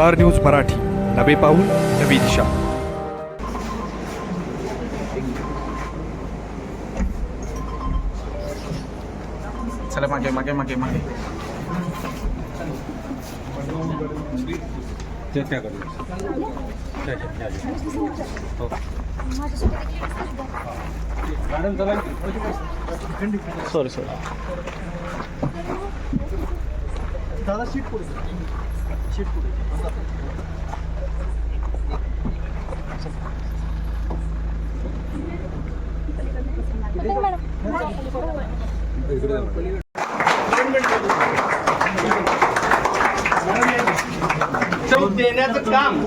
Star news Marathi. नवे पाऊल नवी दिशा. चला मागे मागे मागे मागे. सॉरी सॉरी देण्याचं काम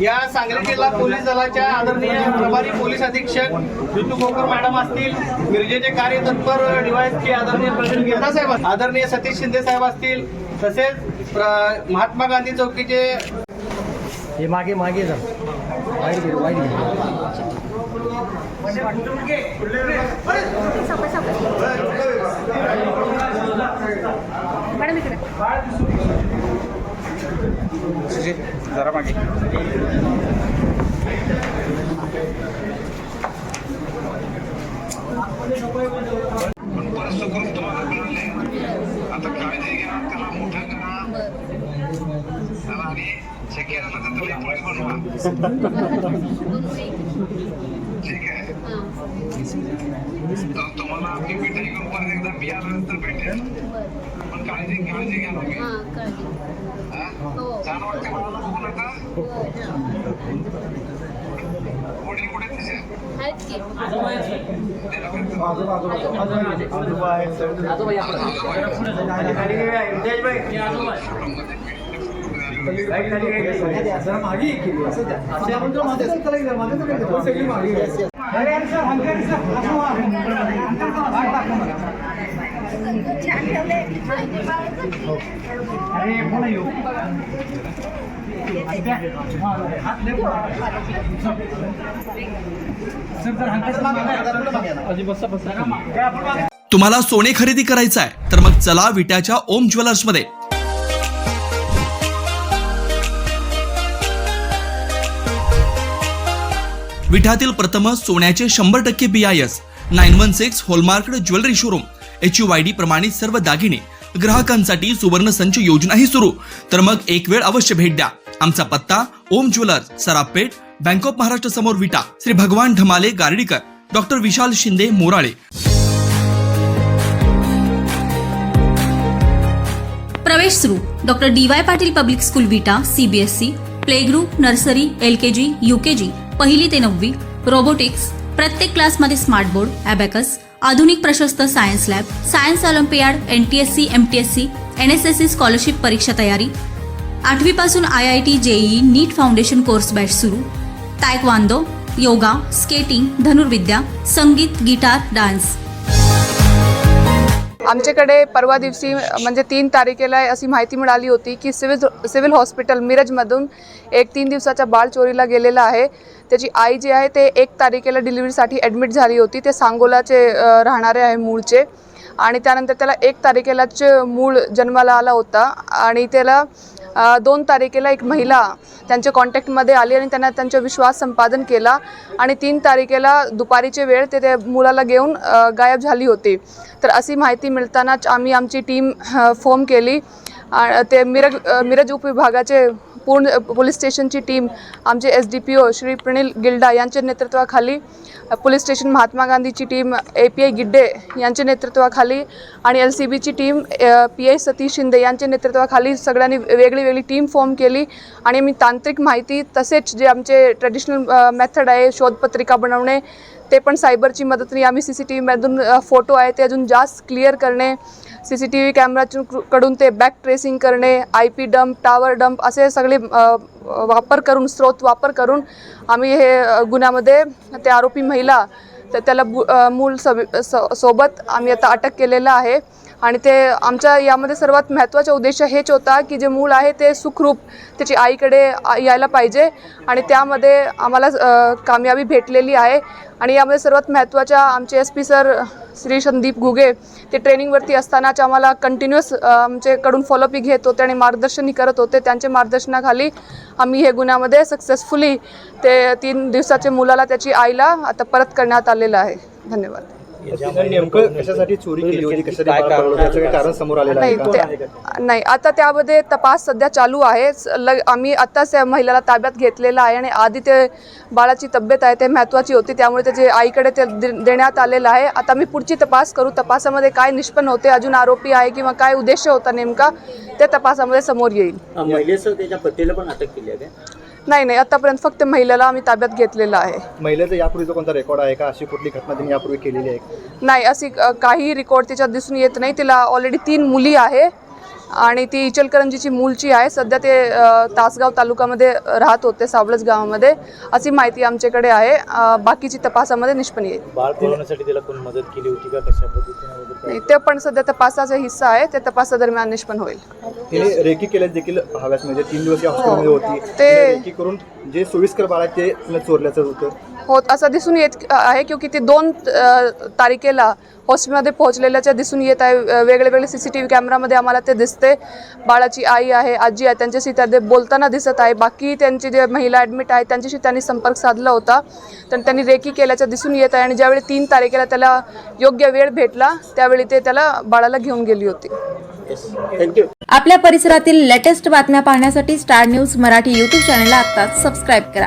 या सांगली जिल्हा पोलीस दलाच्या आदरणीय प्रभारी पोलीस अधीक्षक बिट्टू खोकर मॅडम असतील मिरजेचे कार्यतत्पर डीवायएसपी आदरणीय प्रवीण साहेब आदरणीय सतीश शिंदे साहेब असतील तसेच प्र- महात्मा गांधी चौकीचे हे मागे मागे जा. वाईट घे वाईट सुजित जरा मागे आता घ्या त्याला मोठं करा. त्याला आणि शक्य झालं तर तुम्ही पोलीस बनवा ठीक आहे तर तुम्हाला आम्ही भेटायची घेऊन परत एकदा. मी आल्यानंतर भेटेल पण काळजी काळजी घ्या तुम्ही हा? छान वाटते मला बघू नका वडील कुठे तिचे तुम्हाला सोने खरेदी करायचं आहे तर मग चला विट्याच्या ओम ज्वेलर्समध्ये. विठातील प्रथम सोन्याचे शंभर टक्के BIS nine one six hallmark jewellery showroom. H U I D प्रमाणित सर्व दागिने ग्राहकांसाठी सुवर्ण संच योजनाही सुरू. तर मग एक वेळ अवश्य भेट द्या. आमचा पत्ता Om jewellers Sarapeth bank of Maharashtra समोर विटा श्री भगवान ढमाले गार्डीकर डॉक्टर विशाल शिंदे मोराळे. प्रवेश सुरू. Doctor D Y Patil public school Vita CBSE play group nursery L K G U K G पहिली ते नववी रोबोटिक्स प्रत्येक क्लासमध्ये स्मार्ट बोर्ड ॲबॅकस आधुनिक प्रशस्त science lab science olympiad N T S C M T S C N S S C scholarship परीक्षा तयारी. आठवीपासून I I T JEE NEET foundation course batch सुरू. तायक्वांदो योगा स्केटिंग धनुर्विद्या संगीत guitar dance. आमच्याकडे परवा दिवशी म्हणजे तीन तारखेला अशी माहिती मिळाली होती की सिव्हिल सिव्हिल हॉस्पिटल मिरजमधून एक तीन दिवसाच्या बाळ चोरीला गेलेला आहे. त्याची आई जी आहे ते एक तारखेला डिलिव्हरीसाठी ॲडमिट झाली होती. ते सांगोलाचे राहणारे आहे मूळचे. आणि त्यानंतर त्याला एक तारखेलाच मूळ जन्माला आला होता आणि त्याला दोन तारखेला एक महिला त्यांच्या कॉन्टॅक्टमध्ये आली आणि त्यांना त्यांचा विश्वास संपादन केला आणि तीन तारखेला दुपारीचे वेळ ते त्या मुलाला घेऊन गायब झाली होती. तर अशी माहिती मिळतानाच आम्ही आमची टीम फॉर्म केली ते मिरज मिरज उपविभागाचे पूर्ण पोलीस स्टेशनची टीम आमचे S D P O Shri Pranil Gilda यांच्या नेतृत्वाखाली पोलीस स्टेशन महात्मा गांधीची team A P I Gidde यांच्या नेतृत्वाखाली आणि एल सी बीची team P I Satish Shinde यांच्या नेतृत्वाखाली सगळ्यांनी वेगळी वेगळी टीम फॉर्म केली आणि आम्ही तांत्रिक माहिती तसेच जे आमचे ट्रेडिशनल मेथड आहे शोधपत्रिका बनवणे ते पण सायबरची मदतने आम्ही सी सी टी व्हीमधून फोटो आहे ते अजून जास्त क्लिअर करणे सी सी टी व्ही कॅमेरातून कडून ते बॅक ट्रेसिंग करणे I P dump tower dump असे सगळे वापर करून स्रोत वापर करून आम्ही हे गुन्ह्यामध्ये ते आरोपी महिला तर त्याला बु मूल सब सोबत आम्ही आता अटक केलेलं आहे. आणि ते आमच्या यामध्ये सर्वात महत्त्वाचा उद्देश हेच होता की जे मूल आहे ते सुखरूप त्याची आईकडे यायला पाहिजे. आणि त्यामध्ये आम्हाला कामयाबी भेटलेली आहे. आणि यामध्ये सर्वात महत्त्वाच्या आमचे S P sir Shri Sandeep Ghuge ते ट्रेनिंगवरती असतानाच आम्हाला कंटिन्युअस आमच्याकडून फॉलोअपही घेत होते आणि मार्गदर्शनही करत होते. त्यांच्या मार्गदर्शनाखाली आम्ही हे गुन्ह्यामध्ये सक्सेसफुली ते तीन दिवसाच्या मुलाला त्याची आईला आता परत करण्यात आलेलं आहे. धन्यवाद. नेमकं कशासाठी चोरी केली होती कशासाठी बाळ पळवलं होतं? याचं काही कारण समोर आलेलं आहे नाही ते आता त्यामध्ये तपास सध्या चालू आहे आम्ही आत्ताच त्या महिलेला ताब्यात घेतलेलं आहे आणि आधी ते बाळाची तब्येत आहे ते महत्त्वाची होती त्यामुळे त्याचे आईकडे ते दे- देण्यात आलेलं आहे. आता मी पुढची तपास करू तपासामध्ये काय निष्पन्न होते अजून आरोपी आहे किंवा काय उद्देश होता नेमका त्या तपासामध्ये समोर येईल. महिलेसह त्याच्या पतीला पण अटक केली आहे काय? नाही नाही आतापर्यंत फक्त महिलेला आम्ही ताब्यात घेतलेलं आहे. महिलेचा यापूर्वीचा कोणता रेकॉर्ड आहे का? अशी कुठली घटना तिने यापूर्वी केलेली आहे? नाही अशी अ, काही रेकॉर्ड तिच्यात दिसून येत नाही. तिला ऑलरेडी तीन मुली आहे. आणि ती इचलकरंजीची मूलची आहे. सध्या ते तासगाव तालुक्यामध्ये राहत होते सावळज गावामध्ये. अशी माहिती आमच्याकडे आहे. बाकीची तपासामध्ये निष्पन्न येईल. मदत केली होती का? कशा पद्धतीने वगैरे नाही ते पण सध्या तपासाचा हिस्सा आहे. ते तपासादरम्यान निष्पन्न होईल. रेकी केल्यास देखील हव्यास. म्हणजे तीन दिवस होती. ते- रेकी करून जे सोयीस्कर बाळ ते चोरल्याचं होतं. होत असं दिसून येत आहे क्योंकि ती दोन तारखेला हॉस्पिटलमध्ये पोहोचलेल्याच्या दिसून येत आहे. वेगळे वेगळे सी सी टी व्ही कॅमेरामध्ये आम्हाला ते दिसते. बाळाची आई आहे आजी आहे त्यांच्याशी त्या ते बोलताना दिसत आहे. बाकी त्यांची जे महिला ॲडमिट आहे त्यांच्याशी त्यांनी संपर्क साधला होता. तर त्यांनी रेकी केल्याचं दिसून येत आहे आणि ज्यावेळी तीन तारखेला त्याला योग्य वेळ भेटला त्यावेळी ते त्याला बाळाला घेऊन गेली होती. थँक्यू आपल्या परिसरातील लेटेस्ट बातम्या पाहण्यासाठी स्टार न्यूज मराठी यूट्यूब चॅनलला आत्ताच सबस्क्राईब करा.